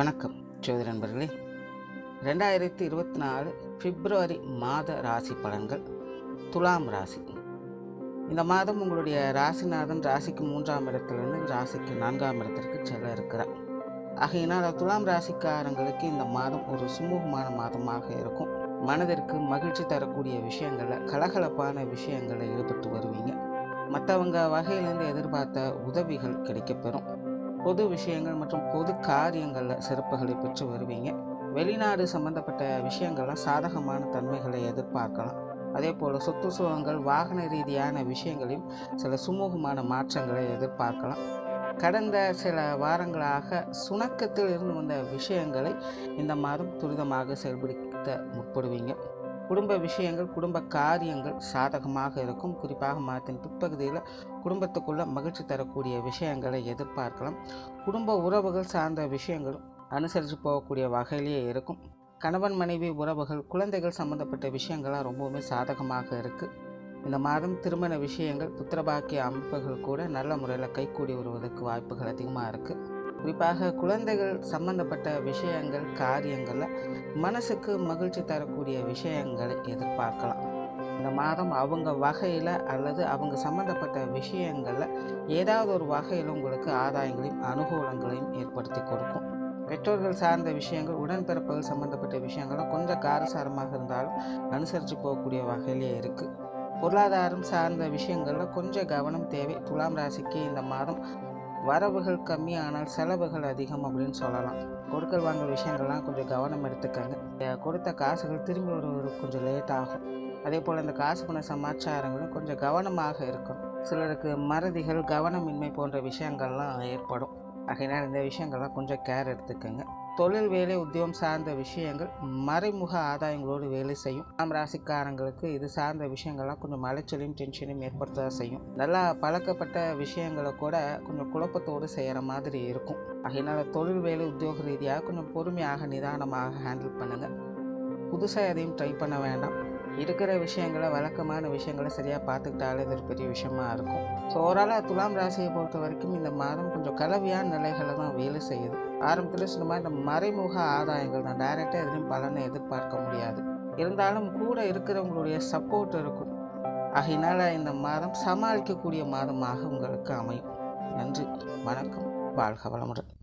வணக்கம் ஜோதி நண்பர்களே. ரெண்டாயிரத்தி இருபத்தி நாலு பிப்ரவரி மாத ராசி பலன்கள் துலாம் ராசி. இந்த மாதம் உங்களுடைய ராசிநாதன் ராசிக்கு மூன்றாம் இடத்திலிருந்து ராசிக்கு நான்காம் இடத்திற்கு செல்ல இருக்கிறார். ஆகையினால் துலாம் ராசிக்காரங்களுக்கு இந்த மாதம் ஒரு சுமூகமான மாதமாக இருக்கும். மனதிற்கு மகிழ்ச்சி தரக்கூடிய விஷயங்களில் கலகலப்பான விஷயங்களில் ஈடுபட்டு வருவீங்க. மற்றவங்க வகையிலேருந்து எதிர்பார்த்த உதவிகள் கிடைக்கப்பெறும். பொது விஷயங்கள் மற்றும் பொது காரியங்களில் சிறப்புகளை பெற்று வருவீங்க. வெளிநாடு சம்பந்தப்பட்ட விஷயங்கள்லாம் சாதகமான தன்மைகளை எதிர்பார்க்கலாம். அதே போல் சொத்து சுகங்கள் வாகன ரீதியான விஷயங்களையும் சில சுமூகமான மாற்றங்களை எதிர்பார்க்கலாம். கடந்த சில வாரங்களாக சுணக்கத்தில் இருந்து வந்த விஷயங்களை இந்த மாதம் துரிதமாக செயல்படுத்த முற்படுவீங்க. குடும்ப விஷயங்கள் குடும்ப காரியங்கள் சாதகமாக இருக்கும். குறிப்பாக மாதத்தின் பிற்பகுதியில் குடும்பத்துக்குள்ள மகிழ்ச்சி தரக்கூடிய விஷயங்களை எதிர்பார்க்கலாம். குடும்ப உறவுகள் சார்ந்த விஷயங்களும் அனுசரித்து போகக்கூடிய வகையிலேயே இருக்கும். கணவன் மனைவி உறவுகள் குழந்தைகள் சம்பந்தப்பட்ட விஷயங்கள்லாம் ரொம்பவுமே சாதகமாக இருக்குது இந்த மாதம் திருமண விஷயங்கள் புத்திரபாக்கிய அமைப்புகள் கூட நல்ல முறையில் கைகூடி வருவதற்கு வாய்ப்புகள் அதிகமாக இருக்குது குறிப்பாக குழந்தைகள் சம்பந்தப்பட்ட விஷயங்கள் காரியங்களில் மனசுக்கு மகிழ்ச்சி தரக்கூடிய விஷயங்களை எதிர்பார்க்கலாம். இந்த மாதம் அவங்க வகையில் அல்லது அவங்க சம்மந்தப்பட்ட விஷயங்களில் ஏதாவது ஒரு வகையில் உங்களுக்கு ஆதாயங்களையும் அனுகூலங்களையும் ஏற்படுத்தி கொடுக்கும். பெற்றோர்கள் சார்ந்த விஷயங்கள் உடன்பிறப்புகள் சம்மந்தப்பட்ட விஷயங்களும் கொஞ்சம் காரசாரமாக இருந்தாலும் அனுசரித்து போகக்கூடிய வகையிலே இருக்குது பொருளாதாரம் சார்ந்த விஷயங்களில் கொஞ்சம் கவனம் தேவை. துலாம் ராசிக்கு இந்த மாதம் வரவுகள் கம்மி ஆனால் செலவுகள் அதிகம் அப்படின்னு சொல்லலாம். கொடுக்கல் வாங்கல் விஷயங்கள்லாம் கொஞ்சம் கவனம் எடுத்துக்கங்க. கொடுத்த காசுகள் திரும்பி வருவது கொஞ்சம் லேட் ஆகும். அதே போல் இந்த காசு பண சமாச்சாரங்களும் கொஞ்சம் கவனமாக இருக்கும் சிலருக்கு மறதிகள் கவனமின்மை போன்ற விஷயங்கள்லாம் ஏற்படும். ஆகையினால் இந்த விஷயங்கள்லாம் கொஞ்சம் கேர் எடுத்துக்கோங்க. தொழில் வேலை உத்தியோகம் சார்ந்த விஷயங்கள் மறைமுக ஆதாயங்களோடு வேலை செய்யும். நாம் ராசிக்காரங்களுக்கு இது சார்ந்த விஷயங்கள்லாம் கொஞ்சம் மலைச்சலையும் டென்ஷனையும் ஏற்படுத்த செய்யும். நல்லா பழக்கப்பட்ட விஷயங்களை கூட கொஞ்சம் குழப்பத்தோடு செய்கிற மாதிரி இருக்கும். அதனால் தொழில் வேலை உத்தியோக ரீதியாக கொஞ்சம் பொறுமையாக நிதானமாக ஹேண்டில் பண்ணுங்கள் புதுசாக எதையும் ட்ரை பண்ண வேண்டாம். இருக்கிற விஷயங்களை வழக்கமான விஷயங்களை சரியாக பார்த்துக்கிட்டாலே இது ஒரு பெரிய விஷயமா இருக்கும். ஸோ ஓவராலாக துலாம் ராசியை பொறுத்த வரைக்கும் இந்த மாதம் கொஞ்சம் கலவையான நிலைகளை தான் வேலை செய்யுது. ஆரம்பத்தில் சொன்ன மாதிரி இந்த மறைமுக ஆதாயங்கள் தான். டைரெக்டாக எதுலையும் பலனை எதிர்பார்க்க முடியாது. இருந்தாலும் கூட இருக்கிறவங்களுடைய சப்போர்ட் இருக்கும். ஆகையினால் இந்த மாதம் சமாளிக்கக்கூடிய மாதமாக உங்களுக்கு அமையும். நன்றி வணக்கம். வாழ்க வளமுடன்.